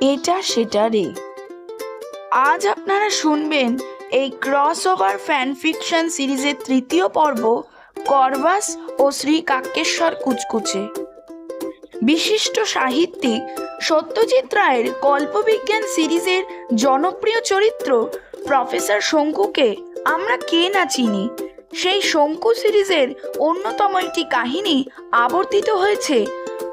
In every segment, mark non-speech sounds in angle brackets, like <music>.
এটা সেটা রে। আজ আপনারা শুনবেন এই ক্রস ওভার ফ্যান ফিকশন সিরিজের তৃতীয় পর্ব করবাস ও শ্রী কাক্যেশ্বর কুচকুচে। বিশিষ্ট সাহিত্যিক সত্যজিৎ রায়ের কল্পবিজ্ঞান সিরিজের জনপ্রিয় চরিত্র প্রফেসর শঙ্কুকে আমরা কে না চিনি? সেই শঙ্কু সিরিজের অন্যতম একটি কাহিনী আবর্তিত হয়েছে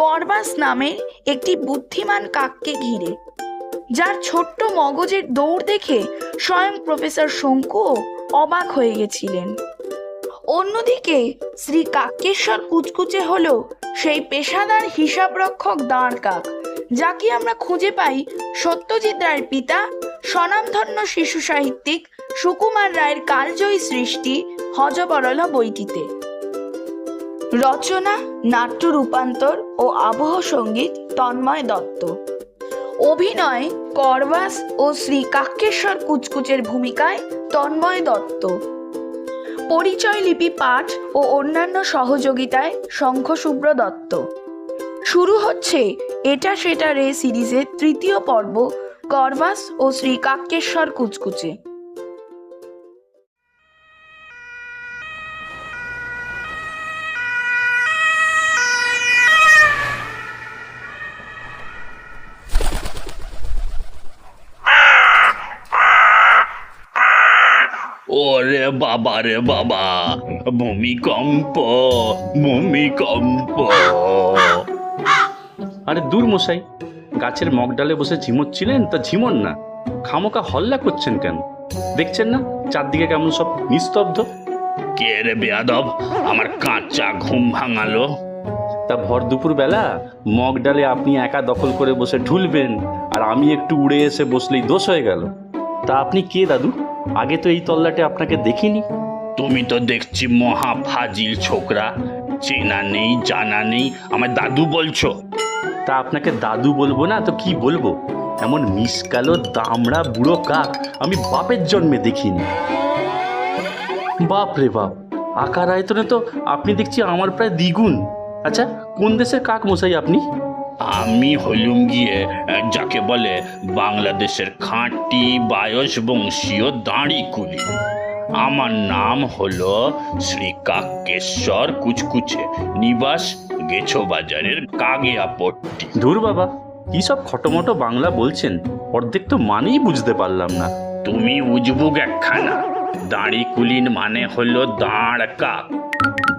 করবাস নামের একটি বুদ্ধিমান কাককে ঘিরে, যার ছোট্ট মগজের দৌড় দেখে স্বয়ং প্রফেসর শঙ্কুও অবাক হয়ে গেছিলেন। অন্যদিকে শ্রী কাক্যেশ্বর কুচকুচে হল সেই পেশাদার হিসাবরক্ষক দাঁড় কাক, যাকে আমরা খুঁজে পাই সত্যজিৎ রায়ের পিতা, স্বনামধন্য শিশু সাহিত্যিক সুকুমার রায়ের কালজয়ী সৃষ্টি হজবরল বইটিতে। রচনা, নাট্য রূপান্তর ও আবহ সংগীত তন্ময় দত্ত। অভিনয়, করবাস ও শ্রী কাক্যেশ্বর কুচকুচের ভূমিকায় তন্ময় দত্ত। পরিচয় লিপি পাঠ ও অন্যান্য সহযোগিতায় শঙ্খশুভ্র দত্ত। শুরু হচ্ছে এটা সেটা রে সিরিজের তৃতীয় পর্ব, করবাস ও শ্রী কাক্যেশ্বর কুচকুচে। ওরে বাবা রে বাবা। ভূমিকম্প ভূমিকম্প। আরে দূর মশাই গাছের মগডালে বসে ঝিমোচ্ছিলেন তা ঝিমোন না। খামোকা হল্লা করছেন কেন? দেখছেন না চারদিকে কেমন সব নিস্তব্ধ? কে রে বেয়াদব আমার কাঁচা ঘুম ভাঙালো। তা ভর দুপুর বেলা মগডালে আপনি একা দখল করে বসে ঢুলবেন আর আমি একটু উড়ে এসে বসলেই দোষ হয়ে গেল। তা আপনি কে দাদু? আগে তো এই তল্লাটে আপনাকে দেখিনি। তুমি তো দেখছি মহা ফাজিল ছোকরা। চেনা নেই জানা নেই আমার দাদু বলছো। তা আপনাকে দাদু বলব না তো কি বলব? এমন মিসকালো দামড়া বুড়ো কাক আমি বাপের জন্মে দেখিনি। বাপ রে বাপ আকার আয়তনে তো আপনি দেখছি আমার প্রায় দ্বিগুণ। আচ্ছা কোন দেশের কাক মশাই আপনি? আমি হলুম গিয়ে যাকে বলে বাংলাদেশের খাঁটি বায়স বংশীয় দাঁড়ি কুলি। আমার নাম হলো শ্রী কাকেশ্বর কুচকুচে নিবাস গেছো বাজারের কাগিয়াপট্টি। ধুর বাবা কি সব খটোমটো বাংলা বলছেন? অর্ধেক তো মানেই বুঝতে পারলাম না। তুমি উজবুক একখানা দাঁড়ি কুলিন মানে হলো দাঁড় কাক।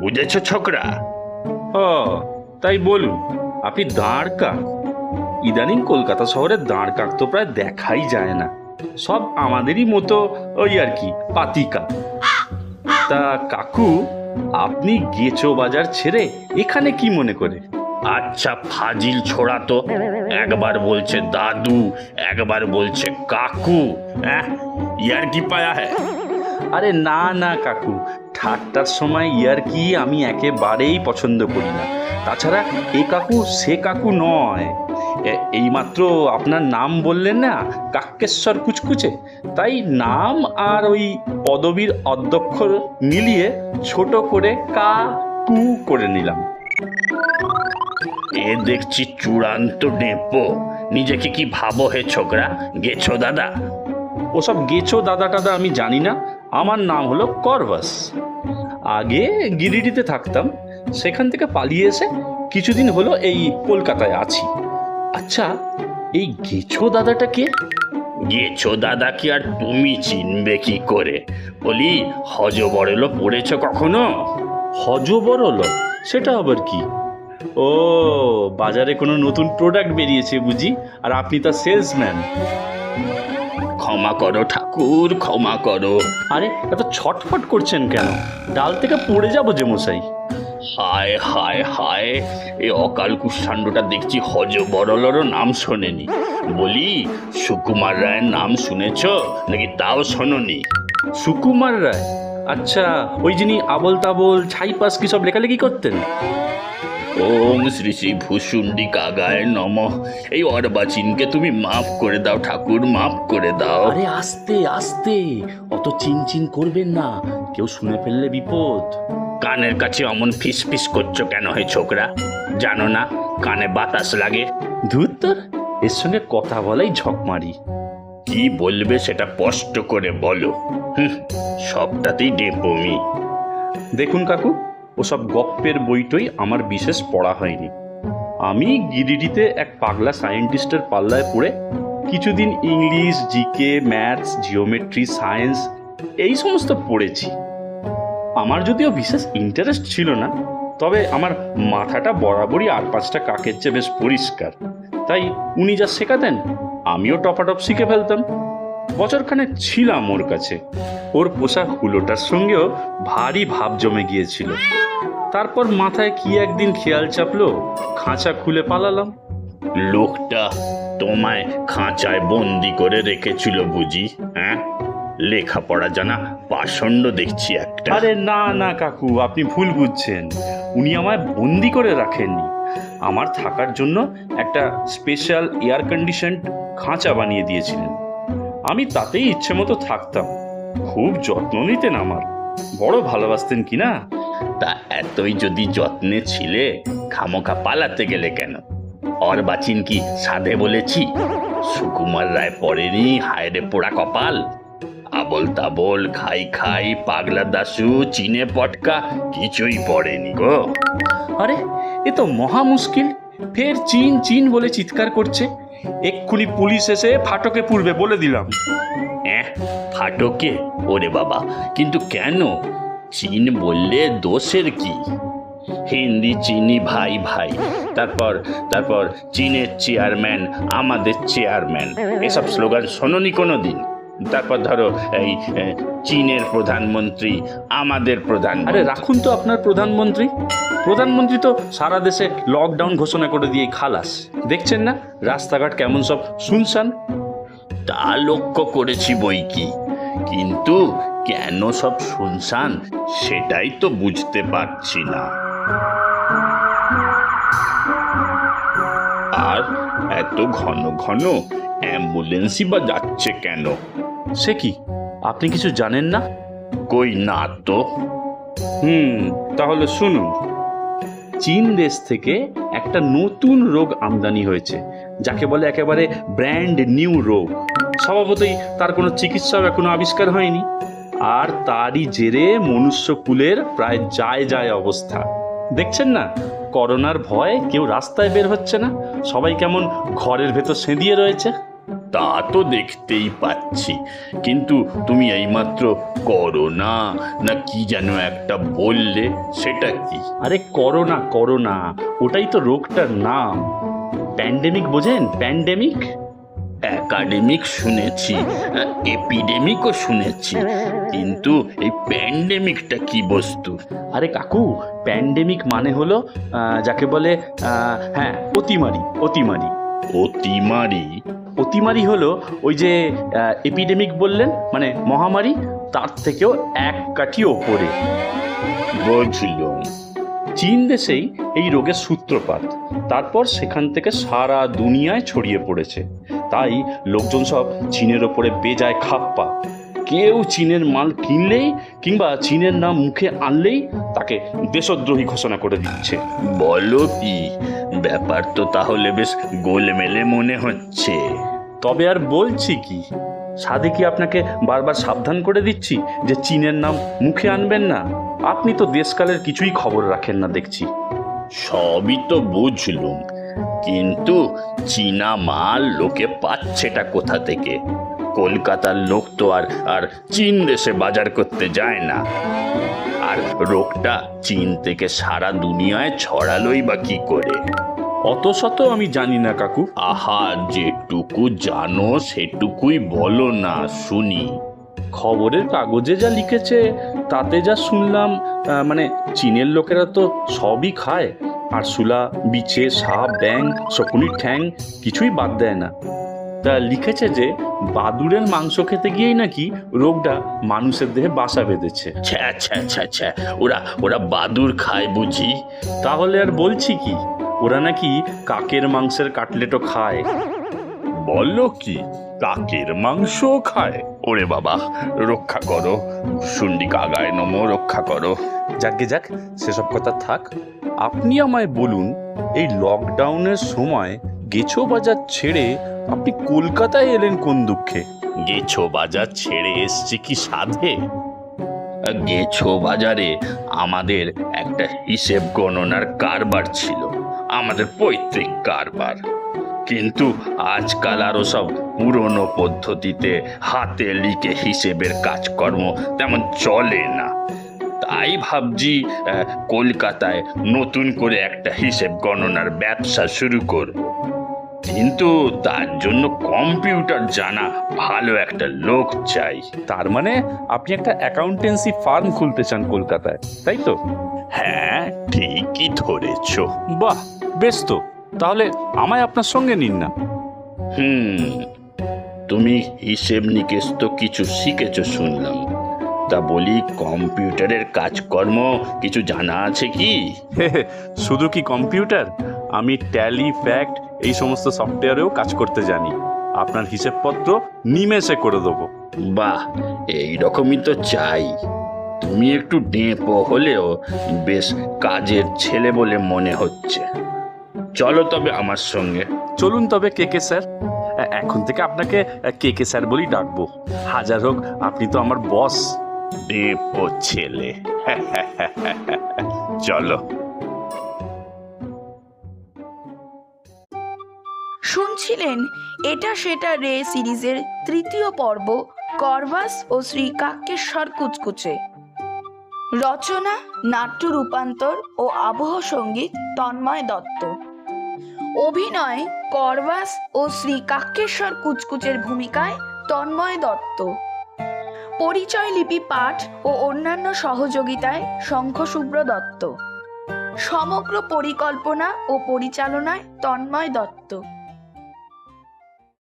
বুঝেছ ছোকরা? ও তাই বলুন। আপনি দাঁড় কাক ইদানিং কলকাতা শহরে দাঁড় কাক তো প্রায় দেখাই যায় না। সব আমাদেরই মতো ওই আর কি পাতিকা। তা কাকু আপনি গেছো বাজার ছেড়ে এখানে কি মনে করে? আচ্ছা ফাজিল ছোড়া তো। একবার বলছে দাদু একবার বলছে কাকু। হ্যাঁ ইয়ার কি পায়া হ্যাঁ আরে না না কাকু। ঠাট্টার সময় ইয়ার কি আমি একেবারেই পছন্দ করি না। তাছাড়া এ কাকু সে কাকু নয়। এইমাত্র আপনার নাম বললেন না কাক্যেশ্বর কুচকুচে। তাই নাম আর ওই পদবীর অধ্যক্ষর মিলিয়ে ছোট করে কা কু করে নিলাম। এ দেখছি চূড়ান্ত নেপো। নিজেকে কি ভাবো হে ছোকরা? গেছো দাদা? ওসব গেছো দাদা টাদা আমি জানি না। আমার নাম হলো করবাস আগে গিরিডিতে থাকতাম সেখান থেকে পালিয়ে এসে কিছুদিন হলো এই কলকাতায় আছি। আচ্ছা এই গেছো দাদাটা কে? গেছো দাদা কি আর তুমি চিনবে কি করে? বলি হজ বড়লো পড়েছ কখনো? হজ বড়ল সেটা আবার কি? ও বাজারে কোনো নতুন প্রোডাক্ট বেরিয়েছে বুঝি আর আপনি তার সেলসম্যান ক্ষমা করো ঠাকুর ক্ষমা করো। আরে এত ছটফট করছেন কেন? ডাল থেকে পড়ে যাব যে মশাই। হায় হায় হায় এ অকাল কুষ্ঠাণ্ডটা দেখছি হজ বড়লেরও নাম শোনেনি। বলি সুকুমার রায়ের নাম শুনেছ? নাকি তাও শোনোনি? সুকুমার রায়? আচ্ছা ওই যিনি আবল তাবল ছাইপাস কি সব লেখালেখি করতেন? ওম শ্রী শ্রী ভূষুণ্ডি কাগায় নম। এই অর্বাচীনকে তুমি মাফ করে দাও ঠাকুর মাফ করে দাও। আরে আস্তে আস্তে অত চিনচিন করবেন না। কেউ শুনে ফেললে বিপদ। কানের কাছে অমন ফিস ফিস করছ কেন হে ছোকরা? জানো না কানে বাতাস লাগে। ধুর তোর এর সঙ্গে কথা বলাই ঝকমারি। কি বলবে সেটা স্পষ্ট করে বলো। সবটাতেই ডেপমি দেখুন কাকু ওসব গপ্পের বইটই আমার বিশেষ পড়া হয়নি। আমি গিরিডিতে এক পাগলা সায়েন্টিস্টের পাল্লায় পড়ে কিছুদিন English, GK, maths, geometry, science এই সমস্ত পড়েছি। আমার যদিও বিশেষ ইন্টারেস্ট ছিল না, তবে আমার মাথাটা বরাবরই আর পাঁচটা কাকের চেয়ে বেশ পরিষ্কার। তাই উনি যা শেখাতেন, আমিও টপাটপ শিখে ফেলতাম। বছরখানে ছিলাম ওর কাছে। ওর পোশাক হুলোটার সঙ্গেও ভারী ভাব জমে গিয়েছিল। তারপর মাথায় কি একদিন খেয়াল চাপলো? খাঁচা খুলে পালালাম। লোকটা তোমায় খাঁচায় বন্দি করে রেখেছিল বুঝি হ্যাঁ? লেখাপড়া জানা পাষণ্ড দেখছি একটা। আরে না না কাকু আপনি ভুল বুঝছেন। উনি আমায় বন্দি করে রাখেননি। আমার থাকার জন্য একটা স্পেশাল এয়ার কন্ডিশন খাঁচা বানিয়ে দিয়েছিলেন। আমি তাতেই ইচ্ছে মতো থাকতাম। খুব যত্ন নিতেন আমার। বড় ভালোবাসতেন কি না? তা এতই যদি যত্নে ছিলে খামোকা পালাতে গেলে কেন? অর বাচিন কি সাধে বলেছি? সুকুমার রায় পড়েনি হায়রে পোড়া কপাল। আবল তাবল খাই খাই পাগলা দাসু চিনে পটকা কিছুই পড়েনি গো। আরে এ তো মহা মুশকিল। ফের চিন চিন বলে চিৎকার করছে। এক্ষুনি পুলিশ এসে ফাটকে পুড়বে বলে দিলাম। হ্যাঁ ফাটকে? ওরে বাবা কিন্তু কেন? চীন বললে দোষের কি? হিন্দি চিনি ভাই ভাই। তারপর তারপর চীনের চেয়ারম্যান আমাদের চেয়ারম্যান। এসব স্লোগান শোনোনি কোনো দিন তারপর ধরো এই চীনের প্রধানমন্ত্রী আমাদের প্রধান আরে রাখুন তো আপনার প্রধানমন্ত্রী। প্রধানমন্ত্রী তো সারা দেশে লকডাউন ঘোষণা করে দিয়ে খালাস। দেখছেন না রাস্তাঘাট কেমন সব শুনশান? তা লক্ষ্য করেছি বই কি। কিন্তু কেন সব শুনশান? সেটাই তো বুঝতে পারছি না। আর এত ঘন ঘন অ্যাম্বুলেন্সই বা যাচ্ছে কেন? সে কি? আপনি কিছু জানেন না? কই না তো। হুম তাহলে শুনুন। চীন দেশ থেকে একটা নতুন রোগ আমদানি হয়েছে যাকে বলে একেবারে ব্র্যান্ড নিউ রোগ। স্বভাবতই তার কোনো চিকিৎসাও এখনও আবিষ্কার হয়নি। আর তারই জেরে মনুষ্যকুলের প্রায় যায় যায় অবস্থা। দেখছেন না? করোনার ভয়ে কেউ রাস্তায় বের হচ্ছে না। সবাই কেমন ঘরের ভেতর সেঁদিয়ে রয়েছে। তা তো দেখতেই পাচ্ছি। কিন্তু তুমি এইমাত্র করোনা না কি যেন একটা বললে সেটা কি? আরে করোনা করোনা ওটাই তো রোগটার নাম। প্যান্ডেমিক বোঝেন? প্যান্ডেমিক? একাডেমিক শুনেছি এপিডেমিকও শুনেছি কিন্তু এই প্যান্ডেমিকটা কি বস্তু? আরে কাকু প্যান্ডেমিক মানে হলো যাকে বলে হ্যাঁ অতিমারি অতিমারি। অতিমারি? অতিমারি হলো ওই যে এপিডেমিক বললেন মানে মহামারী তার থেকেও এক কাঠি ওপরে। বুঝলুম। চীন দেশেই এই রোগের সূত্রপাত তারপর সেখান থেকে সারা দুনিয়ায় ছড়িয়ে পড়েছে। তাই লোকজন সব চীনের ওপরে বেজায় খাপ্পা কেউ চীনের মাল কিনলেই কিংবা চীনের নাম মুখে আনলেই তাকে দেশদ্রোহী ঘোষণা করে দিচ্ছে। বলো কি? ব্যাপার তো তাহলে বেশ গোলমেলে মনে হচ্ছে। তবে আর বলছি কি সাধে কি আপনাকে বারবার সাবধান করে দিচ্ছি যে চীনের নাম মুখে আনবেন না? আপনি তো দেশকালের কিছুই খবর রাখেন না দেখছি। সবই তো বুঝলুম। কিন্তু চীনা মাল লোকে পাচ্ছেটা কোথা থেকে? কলকাতার লোক তো আর আর চীন দেশে বাজার করতে যায় না। আর রোগটা চীন থেকে সারা দুনিয়ায় ছড়ালোই বা কি করে? অত শত আমি জানি না কাকু। আহা যেটুকু জানো সেটুকুই বলো না শুনি। খবরের কাগজে যা লিখেছে তাতে যা শুনলাম আহ, মানে চীনের লোকেরা তো সবই খায়। আরশোলা বিছে সাপ ব্যাং শকুনির ঠ্যাং কিছুই বাদ দেয় না। তা লিখেছে যে বাদুড়ের মাংস খেতে গিয়েই নাকি রোগটা মানুষের দেহে বাসা বেঁধেছে। ছ্যা ছ্যা ছ্যা ছ্যা ওরা ওরা বাদুর খায় বুঝি? তাহলে আর বলছি কি ওরা নাকি কাকের মাংসের কাটলেটও খায়। বলো কি? কাকের মাংস খায়। ওরে বাবা, রক্ষা করো। শুন্ডি কাগায় নমো, রক্ষা করো। যাকে যাক, সেসব কথা থাক। আপনি আমায় বলুন, এই লকডাউনের সময় গেছো বাজার ছেড়ে আপনি কলকাতায় এলেন কোন দুঃখে? গেছো বাজার ছেড়ে এসছি কি সাধে? গেছো বাজারে আমাদের একটা হিসেব গণনার কারবার ছিল, আমাদের পৈতৃক কারবার। কিন্তু আজকাল আরও সব পুরনো পদ্ধতিতে হাতে লিখে হিসেবের কাজকর্ম তেমন চলে না। তাই ভাবছি কলকাতায় নতুন করে একটা হিসেব গণনার ব্যবসা শুরু করব। কিন্তু তার জন্য কম্পিউটার জানা ভালো একটা লোক চাই। তার মানে আপনি একটা অ্যাকাউন্টেন্সি ফার্ম খুলতে চান কলকাতায় তাই তো? হ্যাঁ ঠিকই ধরেছ। বাহ বেশ তো। তাহলে আমায় আপনার সঙ্গে নিন না। হুম তুমি হিসেব নিকেশ তো কিছু শিখেছো শুনলাম। তা বলি কম্পিউটারের কাজকর্ম কিছু জানা আছে কি? শুধু কি কম্পিউটার? আমি ট্যালি ফ্যাক্ট এই সমস্ত সফটওয়্যারেও কাজ করতে জানি। আপনার হিসেবপত্র নিমেষে করে দেবো। বাহ এই রকমই তো চাই। তুমি একটু ডেঁপো হলেও বেশ কাজের ছেলে বলে মনে হচ্ছে। চলো তবে আমার সঙ্গে। চলুন তবে কে কে স্যার? এখন থেকে আপনাকে কে কে স্যার বলেই ডাকবো। হাজার হোক আপনি তো আমার বস। ডেঁপো ছেলে। <laughs> চলো। শুনছিলেন? এটা সেটা রে সিরিজের তৃতীয় পর্ব করবাস ও শ্রী কাক্যেশ্বর কুচকুচে। রচনা নাট্য রূপান্তর ও আবহ সংগীত তন্ময় দত্ত। অভিনয় করবাস ও শ্রী কাক্ষেশ্বর কুচকুচের ভূমিকায় তন্ময় দত্ত। পরিচয় লিপি পাঠ ও অন্যান্য সহযোগিতায় শঙ্খশুভ্র দত্ত। সমগ্র পরিকল্পনা ও পরিচালনায় তন্ময় দত্ত।